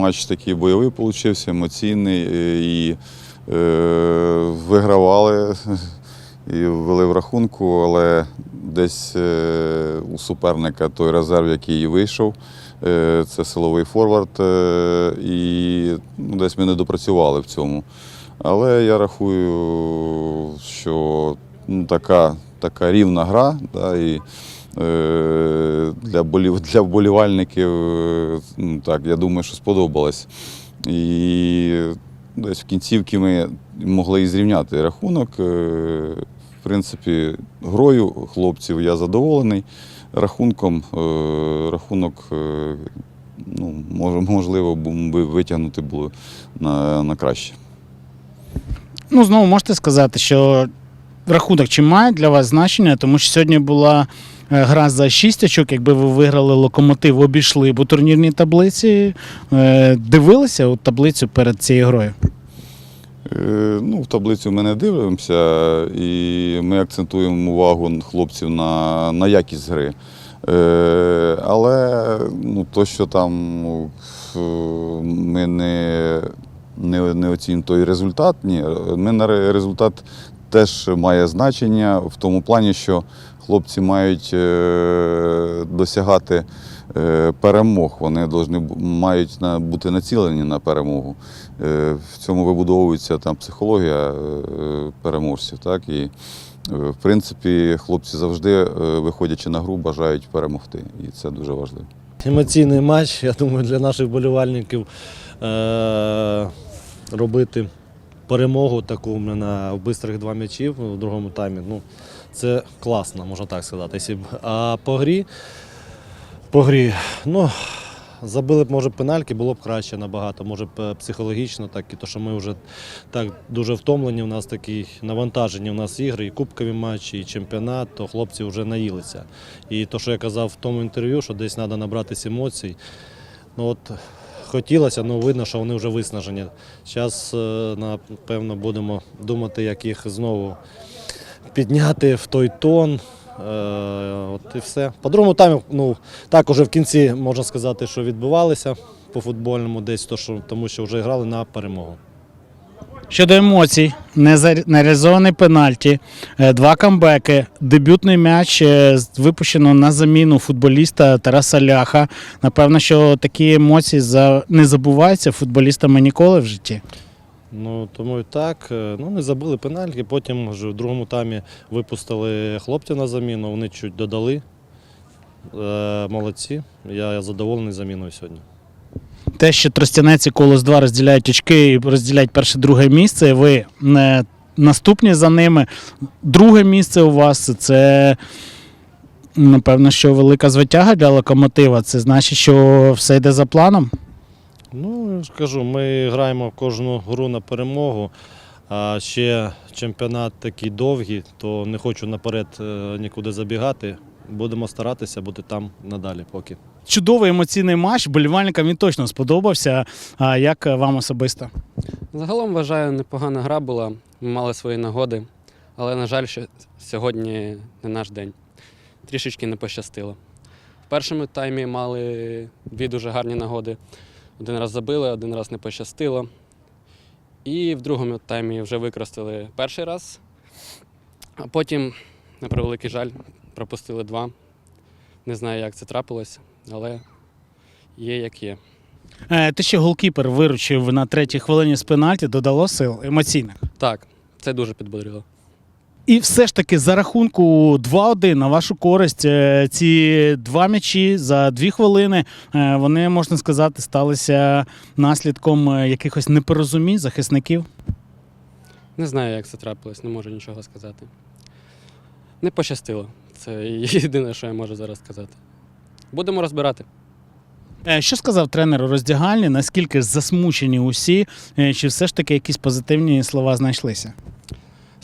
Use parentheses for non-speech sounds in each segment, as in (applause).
матч такий бойовий получився, емоційний е, і е, вигравали і ввели в рахунку, але десь е, у суперника той резерв, який вийшов, е, це силовий форвард, е, і ну, десь ми не допрацювали в цьому. Але я рахую, що ну, така, така рівна гра, да, і для, болів, для вболівальників, е, ну, так, я думаю, що сподобалось. І десь в кінцівки ми могли і зрівняти рахунок. Е, В принципі, грою хлопців я задоволений. Рахунком, е, рахунок, е, ну, можливо, би витягнути було на, на краще. Ну, знову можете сказати, що рахунок чи має для вас значення, тому що сьогодні була е, гра за 6 очок. Якби ви виграли локомотив, обійшли б у турнірній таблиці. Е, Дивилися у таблицю перед цією грою. Е, Ну, в таблицю ми не дивимося, і ми акцентуємо увагу хлопців на, на якість гри. Е, але ну, то, що там ну, е, ми не, не, не оцінюємо той результат, ні, ми на результат теж має значення в тому плані, що хлопці мають е, досягати е, перемог. Вони мають бути націлені на перемогу. Е, В цьому вибудовується там психологія переможців. Так? І, в принципі, хлопці завжди, виходячи на гру, бажають перемогти. І це дуже важливо. Емоційний матч, я думаю, для наших болівальників робити перемогу таку на бистрих два м'ячів в другому таймі. Ну, це класно, можна так сказати. А по грі, по грі, ну, забили б, може, пенальки, було б краще набагато. Може б е, психологічно, так і то, що ми вже так дуже втомлені. У нас такі навантажені у нас ігри, і кубкові матчі, і чемпіонат, то хлопці вже наїлися. І то, що я казав в тому інтерв'ю, що десь треба набратися емоцій. Ну от хотілося, але видно, що вони вже виснажені. Зараз, напевно, будемо думати, як їх знову підняти в той тон. Е, От і все. По другому таймі, ну, так уже в кінці можна сказати, що відбувалися по футбольному, десь то, що, тому що вже грали на перемогу. Щодо емоцій, нереалізований пенальті, е, два камбеки, дебютний м'яч е, випущено на заміну футболіста Тараса Ляха. Напевно, що такі емоції не забуваються футболістами ніколи в житті. Ну, тому і так. Е, Ну, не забили пенальки, потім вже в другому таймі випустили хлопців на заміну, вони чуть додали. Е, Молодці. Я, задоволений заміною сьогодні. Те, що Тростянець і Колос 2 розділяють очки і розділяють перше-друге місце, ви не наступні за ними. Друге місце у вас це. Напевно, що велика звитяга для локомотива. Це значить, що все йде за планом. Ну, я ж кажу, ми граємо кожну гру на перемогу, а ще чемпіонат такий довгий, то не хочу наперед е, нікуди забігати. Будемо старатися бути там надалі поки. Чудовий емоційний матч. Болівальникам він точно сподобався. А як вам особисто? Загалом вважаю, непогана гра була. Ми мали свої нагоди, але, на жаль, що сьогодні не наш день. Трішечки не пощастило. В першому таймі мали дві дуже гарні нагоди. Один раз забили, один раз не пощастило. І в другому таймі вже використали перший раз, а потім, на превеликий жаль, пропустили два. Не знаю, як це трапилось, але є як є. Е, Те, що голкіпер виручив на третій хвилині з пенальті, додало сил емоційних. Так, це дуже підбодрило. І все ж таки за рахунку 2-1 на вашу користь е, ці два м'ячі за дві хвилини е, вони можна сказати сталися наслідком е, якихось непорозумінь захисників. Не знаю, як це трапилось, не можу нічого сказати. Не пощастило. Це (laughs) єдине, що я можу зараз сказати. Будемо розбирати. Що сказав тренер у роздягальні? Наскільки засмучені усі? Чи все ж таки якісь позитивні слова знайшлися?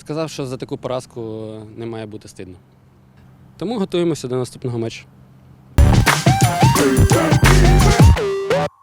Сказав, що за таку поразку не має бути стидно. Тому готуємося до наступного матчу.